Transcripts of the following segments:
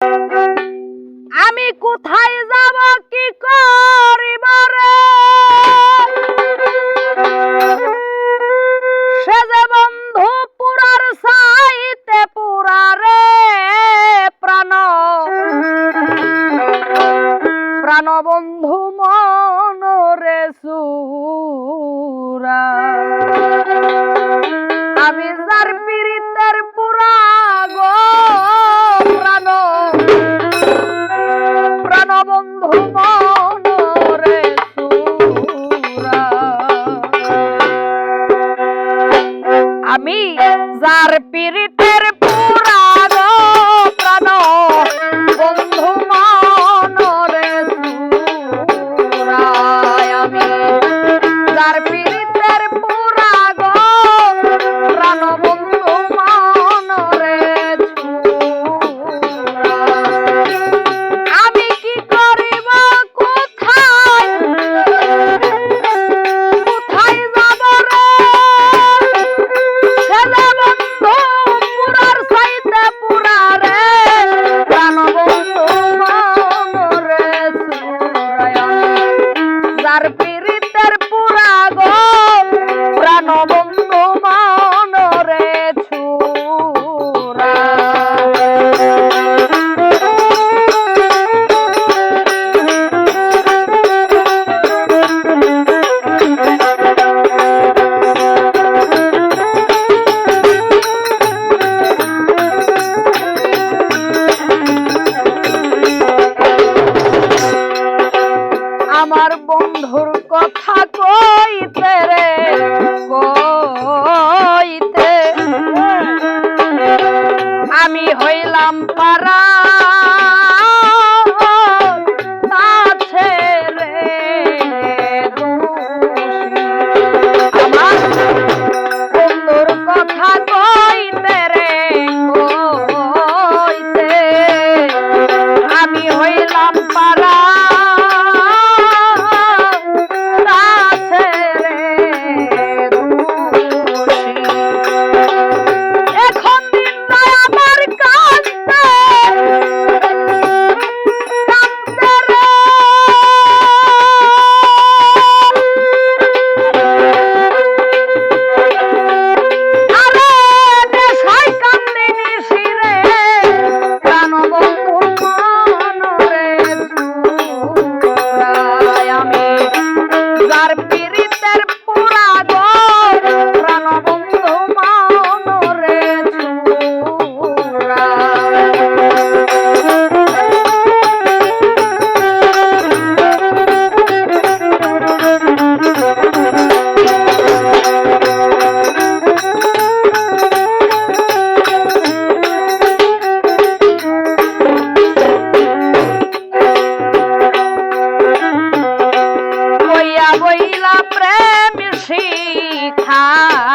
আমি কোথায় যাব, কি করিব রে? সে যে বন্ধু পুরার সাইতে পুরারে প্রাণ। প্রাণ বন্ধু তার পীড়িতের পুরা গো প্রাণ আমার বন্ধুর কথা কইতে রে কইতে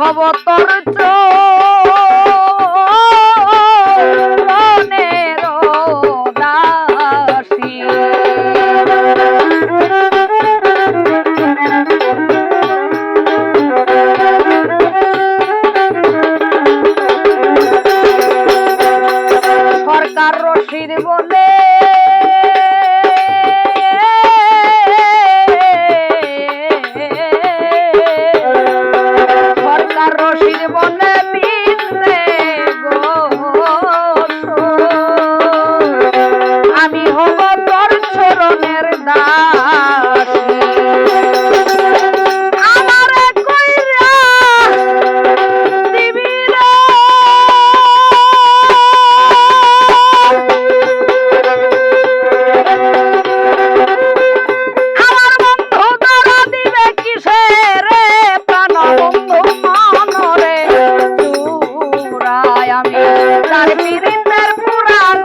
হব তোর চোখ। பிரிந்தார் புறான்